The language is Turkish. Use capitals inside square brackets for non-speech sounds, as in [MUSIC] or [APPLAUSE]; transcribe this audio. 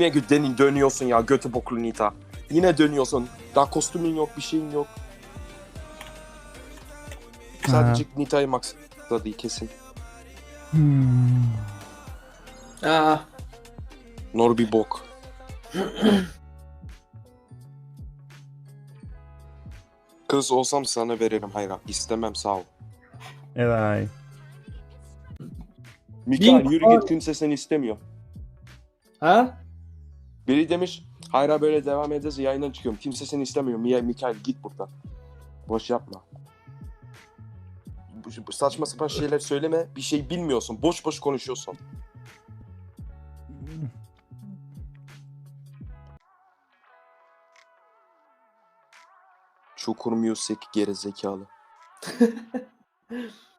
Yine dön- dönüyorsun ya götü boklu Nita. Yine dönüyorsun. Daha kostümün yok bir şeyin yok. Sadece Nita'yı maksadı kesin. Hmm. Aa, Nor bir bok. [CLEARS THROAT] Kız olsam sana veririm hayran. İstemem sağ ol. Eray. Mikael Bin- yürü git kimse seni istemiyor. ha? Biri demiş hayra böyle devam edeceğiz yayından çıkıyorum. Kimse seni istemiyor. Mia, Mikael git buradan. Boş yapma. Bu, saçma sapan şeyler söyleme. Bir şey bilmiyorsun. Boş boş konuşuyorsun. Çukur Music geri zekalı. [LAUGHS]